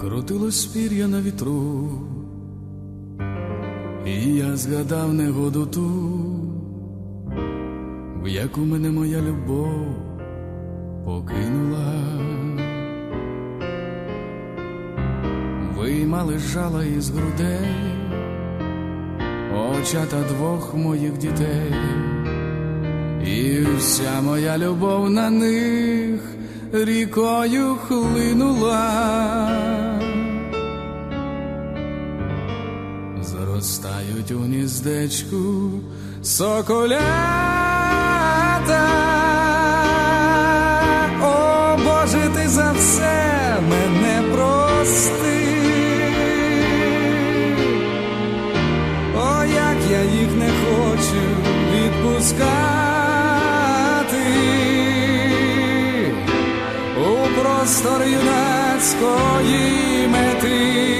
крутилось пір'я на вітру, і я згадав негоду ту, в яку мене моя любов покинула. Виймали жала із грудей, очата двох моїх дітей, і вся моя любов на них рікою хлинула. Зростають у гніздечку соколята. О, Боже, ти за все мене прости. О, як я їх не хочу відпускати у простор юнацької мети.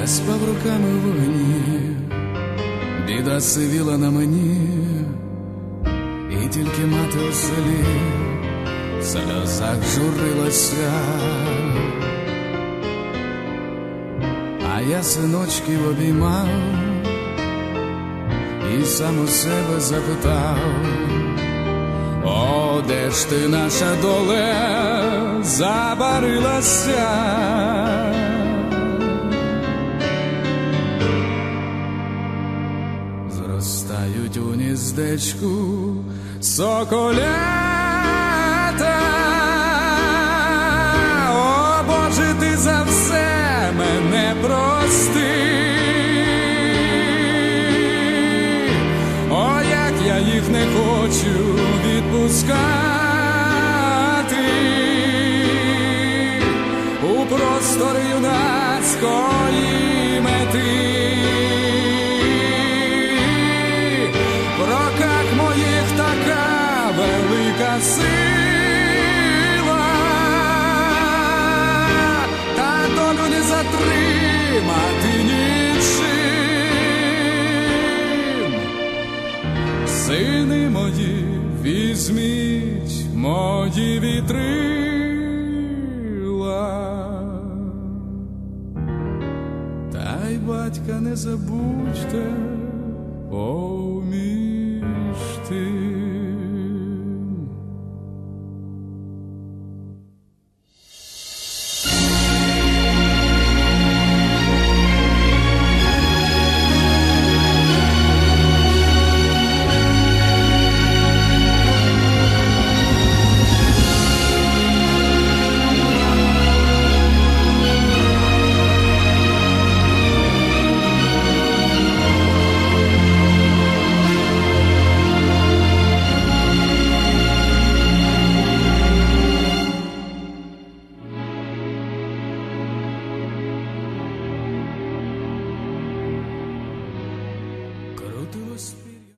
Я спав руками в вогні, біда сивіла на мені, і тільки мати у селі в сльозах журилася. А я синочків обіймав і сам у себе запитав, о, де ж ти наша доле забарилася? Зростають у гніздечку соколята. О, Боже, ти за все мене прости. О, як я їх не хочу відпускати у простор юнацької мети. Сила, та долю не затримати нічим. Сини мої, візьміть мої вітрила, та батька не забудьте поміж.